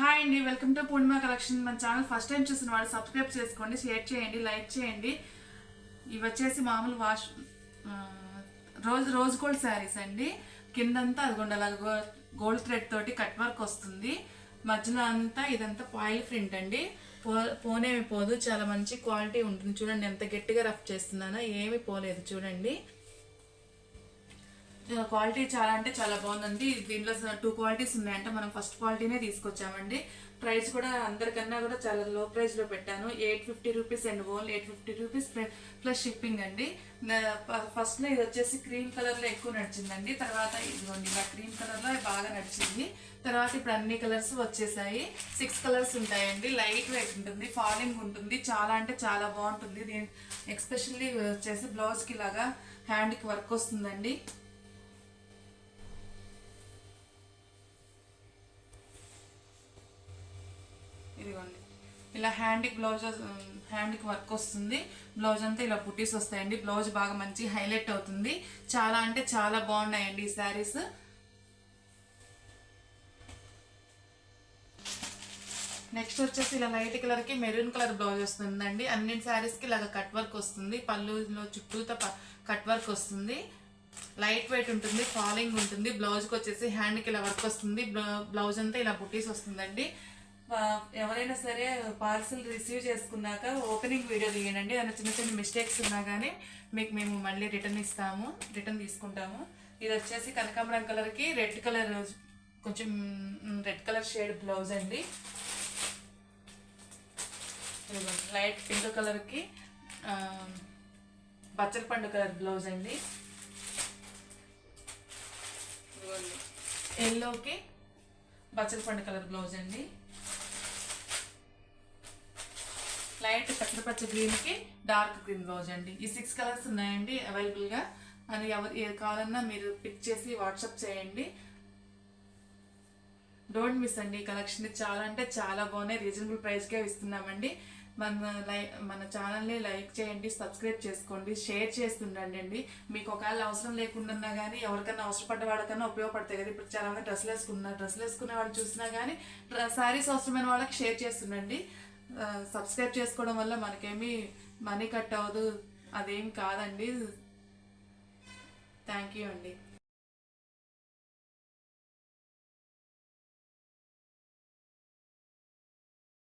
Hi అండి welcome to Purnima collection. మన channel first time చూసిన వాళ్ళు సబ్స్క్రైబ్ చేసుకోండి షేర్ చేయండి లైక్ చేయండి. ఇవి వచ్చేసి మామూలు వాష్ రోజు రోజు గోల్డ్ శారీస్ అండి. కిందంతా అది అలా గోల్డ్ థ్రెడ్ తోటి కట్ వర్క్ వస్తుంది. మధ్యలో అంతా ఇదంతా పాయిల్ ప్రింట్ అండి. పో పోనేమి పోదు చాలా మంచి క్వాలిటీ ఉంటుంది. చూడండి ఎంత గట్టిగా రఫ్ చేస్తున్నానో ఏమీ పోలేదు చూడండి. క్వాలిటీ చాలా అంటే చాలా బాగుందండి. దీంట్లో టూ క్వాలిటీస్ ఉన్నాయంట. మనం ఫస్ట్ క్వాలిటీనే తీసుకొచ్చామండి. ప్రైస్ కూడా అందరికన్నా కూడా చాలా లో ప్రైస్లో పెట్టాను eight fifty rupees and only eight fifty rupees plus shipping అండి. ఫస్ట్లో ఇది వచ్చేసి క్రీమ్ కలర్లో ఎక్కువ నడిచిందండి. తర్వాత ఇదిగోండి ఇలా క్రీమ్ కలర్లో బాగా నడిచింది. తర్వాత ఇప్పుడు అన్ని కలర్స్ వచ్చేసాయి. సిక్స్ కలర్స్ ఉంటాయండి. లైట్ వెయిట్ ఉంటుంది ఫాలింగ్ ఉంటుంది. చాలా అంటే చాలా బాగుంటుంది. దీని ఎక్స్పెషల్లీ వచ్చేసి బ్లౌజ్కి లాగా హ్యాండ్కి వర్క్ వస్తుందండి. ఇలా హ్యాండ్కి బ్లౌజ్ హ్యాండ్కి వర్క్ వస్తుంది. బ్లౌజ్ అంతా ఇలా బుటీస్ వస్తాయండి. బ్లౌజ్ బాగా మంచి హైలైట్ అవుతుంది. చాలా అంటే చాలా బాగున్నాయండి ఈ శారీస్. నెక్స్ట్ వచ్చేసి ఇలా లైట్ కలర్కి మెరూన్ కలర్ బ్లౌజ్ వస్తుందండి. అన్ని శారీస్కి ఇలాగ కట్ వర్క్ వస్తుంది. పళ్ళులో చుట్టూతో కట్ వర్క్ వస్తుంది. లైట్ వెయిట్ ఉంటుంది ఫాలింగ్ ఉంటుంది. బ్లౌజ్కి వచ్చేసి హ్యాండ్కి ఇలా వర్క్ వస్తుంది. బ్లౌజ్ అంతా ఇలా బుటీస్ వస్తుందండి. ఎవరైనా సరే పార్సిల్ రిసీవ్ చేసుకున్నాక ఓపెనింగ్ వీడియో తీయండి. ఏదైనా చిన్న చిన్న మిస్టేక్స్ ఉన్నా కానీ మీకు మేము మళ్ళీ రిటర్న్ ఇస్తాము. రిటర్న్ తీసుకుంటాము. ఇది వచ్చేసి కనకాంబరం కలర్కి రెడ్ కలర్ కొంచెం రెడ్ కలర్ షేడ్ బ్లౌజ్ అండి. లైట్ పింక్ కలర్కి ఆ, బచ్చల పండు కలర్ బ్లౌజ్ అండి. ఎల్లోకి బచ్చల పండు కలర్ బ్లౌజ్ అండి. లైట్ పచ్చపచ్చ గ్రీన్కి డార్క్ గ్రీన్ బ్లౌజ్ అండి. ఈ సిక్స్ కలర్స్ ఉన్నాయండి అవైలబుల్గా. అని ఎవరు ఏది కావాలన్నా మీరు పిక్ చేసి వాట్సాప్ చేయండి. డోంట్ మిస్ అండి కలెక్షన్ చాలా అంటే చాలా బాగున్నాయి. రీజనబుల్ ప్రైస్కే ఇస్తున్నామండి. మన లై మన ఛానల్ని లైక్ చేయండి సబ్స్క్రైబ్ చేసుకోండి షేర్ చేస్తుండండి అండి. మీకు ఒకవేళ అవసరం లేకుండా కానీ ఎవరికైనా అవసరపడ్డ వాళ్ళకన్నా ఉపయోగపడతాయి కదా. ఇప్పుడు చాలామంది డ్రెస్సులు వేసుకున్నారు డ్రెస్సులు వేసుకునే వాళ్ళు చూసినా కానీ శారీస్ అవసరమైన వాళ్ళకి షేర్ చేస్తుండండి. సబ్స్క్రైబ్ చేసుకోవడం వల్ల మనకేమీ మనీ కట్ అవ్వదు. అదేం కాదండి. థ్యాంక్ యూ అండి.